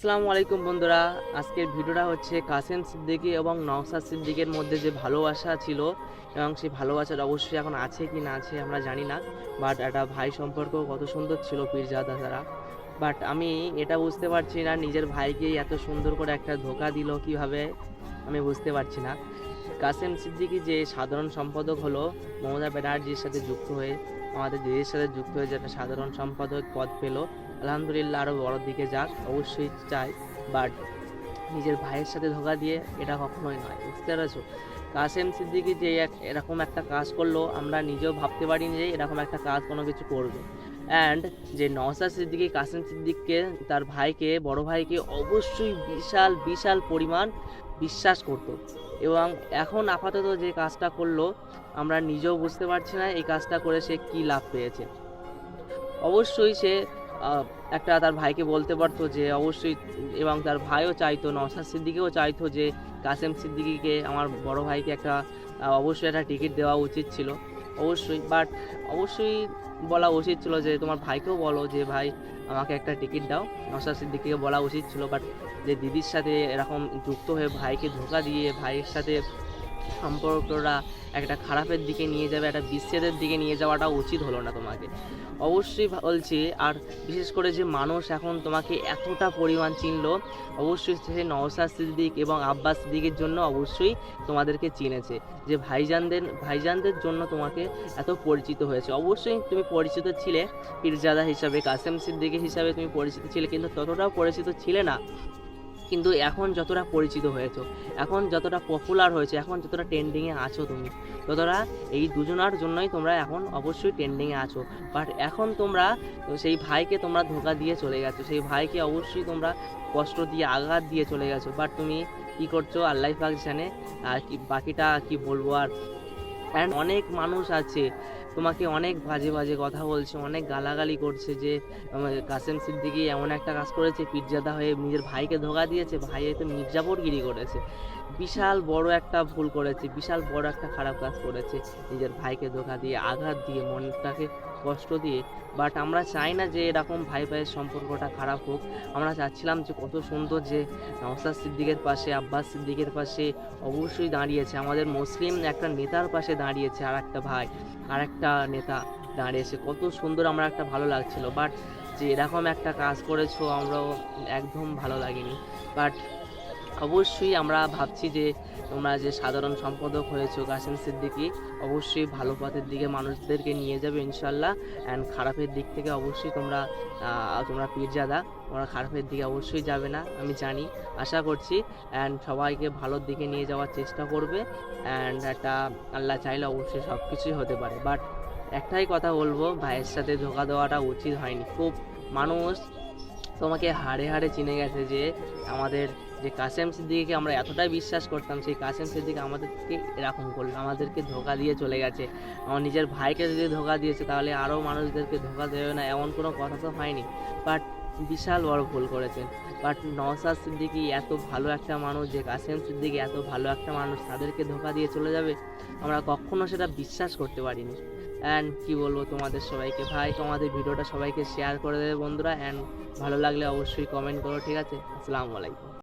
আসসালামু আলাইকুম বন্ধুরা। আজকের ভিডিওটা হচ্ছে কাসেম সিদ্দিকী এবং নওসাদ সিদ্দিকের মধ্যে যে ভালোবাসা ছিল এবং সেই ভালোবাসাটা অবশ্যই এখন আছে কি না আছে আমরা জানি না বাট একটা ভাই সম্পর্ক কত সুন্দর ছিল পীরজাদা তারা। বাট আমি এটা বুঝতে পারছি না, নিজের ভাইকে এত সুন্দর করে একটা ধোকা দিল কীভাবে, আমি বুঝতে পারছি না। কাসেম সিদ্দিকি যে সাধারণ সম্পাদক হলো, মমতা ব্যানার্জির সাথে যুক্ত হয়ে, আমাদের দেশের সাথে যুক্ত হয়ে যে একটা সাধারণ সম্পাদক পদ পেল, আলহামদুলিল্লাহ আরও বড় দিকে যাক, অবশ্যই চাই বাট নিজের ভাইয়ের সাথে ধোকা দিয়ে এটা কখনোই নয়, বুঝতে পেরেছ? কাসেম সিদ্দিকি যে এক, এরকম একটা কাজ করল, আমরা নিজেও ভাবতে পারিনি যে এরকম একটা কাজ কোনো কিছু করবে। অ্যান্ড যে নওসাদ সিদ্দিকি, কাসেম সিদ্দিককে, তার ভাইকে, বড় ভাইকে অবশ্যই বিশাল বিশাল পরিমাণ বিশ্বাস করতো। এবং এখন আপাতত যে কাজটা করল, আমরা নিজেও বুঝতে পারছি না এই কাজটা করে সে কী লাভ পেয়েছে। অবশ্যই সে একটা তার ভাইকে বলতে পারতো যে অবশ্যই এবং তার ভাইও চাইতো নওসাদ সিদ্দিকিও চাইতো যে কাসেম সিদ্দিকিকে, আমার বড় ভাইকে একটা অবশ্যই একটা টিকিট দেওয়া উচিত ছিল। অবশ্যই বাট অবশ্যই বলা উচিত ছিল যে তোমার ভাইকেও বলো যে, ভাই, আমাকে একটা টিকিট দাও। নসার সিদ্দিকিকে বলা উচিত ছিল বাট যে দিদির সাথে এরকম যুক্ত হয়ে ভাইকে ধোকা দিয়ে, ভাইয়ের সাথে সম্পর্কটা একটা খারাপের দিকে নিয়ে যাবে, একটা বিচ্ছেদের দিকে নিয়ে যাওয়াটা উচিত হলো না তোমাকে। অবশ্যই বলছি, আর বিশেষ করে যে মানুষ এখন তোমাকে এতটা পরিমাণ চিনলো, অবশ্যই সে নওসাদ সিদ্দিক এবং আব্বাস সিদ্দিকের জন্য অবশ্যই তোমাদেরকে চিনেছে, যে ভাইজানদের ভাইজানদের জন্য তোমাকে এত পরিচিত হয়েছে। অবশ্যই তুমি পরিচিত ছিলে, পীরজাদা হিসাবে, কাসেম সিদ্দিকি হিসাবে তুমি পরিচিত ছিলে, কিন্তু ততটাও পরিচিত ছিলে না কিন্তু এখন যতটা পরিচিত হয়েছো, এখন যতটা পপুলার হয়েছে, এখন যতটা ট্রেন্ডিংয়ে আছো তুমি, ততটা এই দুজনার জন্যই তোমরা এখন অবশ্যই ট্রেন্ডিংয়ে আছো। বাট এখন তোমরা সেই ভাইকে তোমরা ধোকা দিয়ে চলে গেছো, সেই ভাইকে অবশ্যই তোমরা কষ্ট দিয়ে, আঘাত দিয়ে চলে গেছো। বাট তুমি কী করছ আল্লাহ পাক জানে আর কি বাকিটা কি বলব আর অ্যান্ড অনেক মানুষ আছে তোমাকে অনেক বাজে বাজে কথা বলছে, অনেক গালাগালি করছে যে কাসেম সিদ্দিকি এমন একটা কাজ করেছে পিজ্জাদা হয়ে নিজের ভাইকে ধোকা দিয়েছে, ভাই তো মির্জাপুরগিরি করেছে। বিশাল বড় একটা ভুল করেছে, বিশাল বড় একটা খারাপ কাজ করেছে, নিজের ভাইকে ধোকা দিয়ে, আঘাত দিয়ে, মনটাকে কষ্ট দিয়ে। বাট আমরা চাই না যে এরকম ভাই ভাইয়ের সম্পর্কটা খারাপ হোক। আমরা চাচ্ছিলাম যে কত সুন্দর যে, নওসাদ সিদ্দিকের পাশে, আব্বাস সিদ্দিকের পাশে অবশ্যই দাঁড়িয়েছে। আমাদের মুসলিম একটা নেতার পাশে দাঁড়িয়েছে আর একটা ভাই। আর একটা নেতা দাঁড়িয়েছে কত সুন্দর আমার একটা ভালো লাগছিল। বাট যে এরকম একটা কাজ করেছ, আমরাও একদম ভালো লাগেনি। বাট অবশ্যই আমরা ভাবছি যে তোমরা যে সাধারণ সম্পাদক হয়েছো কাসেম সিদ্দিকি, অবশ্যই ভালো পথের দিকে মানুষদেরকে নিয়ে যাবে ইনশাল্লাহ অ্যান্ড খারাপের দিক থেকে অবশ্যই তোমরা তোমরা পীরজাদা, তোমরা খারাপের দিকে অবশ্যই যাবে না, আমি জানি, আশা করছি। অ্যান্ড সবাইকে ভালোর দিকে নিয়ে যাওয়ার চেষ্টা করবে। অ্যান্ড একটা আল্লাহ চাইলে অবশ্যই সব কিছুই হতে পারে। বাট একটাই কথা বলব, ভাইয়ের সাথে ধোকা দেওয়াটা উচিত হয়নি। খুব মানুষ তোমাকে হাড়ে হাড়ে চিনে গেছে যে আমাদের যে কাসেম সিদ্দিকিকে আমরা এতটাই বিশ্বাস করতাম, সেই কাসেম সিদ্দিক আমাদেরকে এরকম করল, আমাদেরকে ধোকা দিয়ে চলে গেছে। আমার নিজের ভাইকে যদি ধোকা দিয়েছে, তাহলে আরও মানুষদেরকে ধোকা দেবে না, এমন কোনো কথা তো হয়নি। বাট বিশাল বড় ভুল করেছেন। বাট নওসাদ সিদ্দিকি এত ভালো একটা মানুষ, যে কাসেম সিদ্দিকি এত ভালো একটা মানুষ, তাদেরকে ধোকা দিয়ে চলে যাবে, আমরা কখনো সেটা বিশ্বাস করতে পারিনি। অ্যান্ড কি বলব তোমাদের সবাইকে? ভাই, তোমাদের ভিডিওটা সবাইকে শেয়ার করে দেবে বন্ধুরা। অ্যান্ড ভালো লাগলে অবশ্যই কমেন্ট করো, ঠিক আছে? আসসালামু আলাইকুম।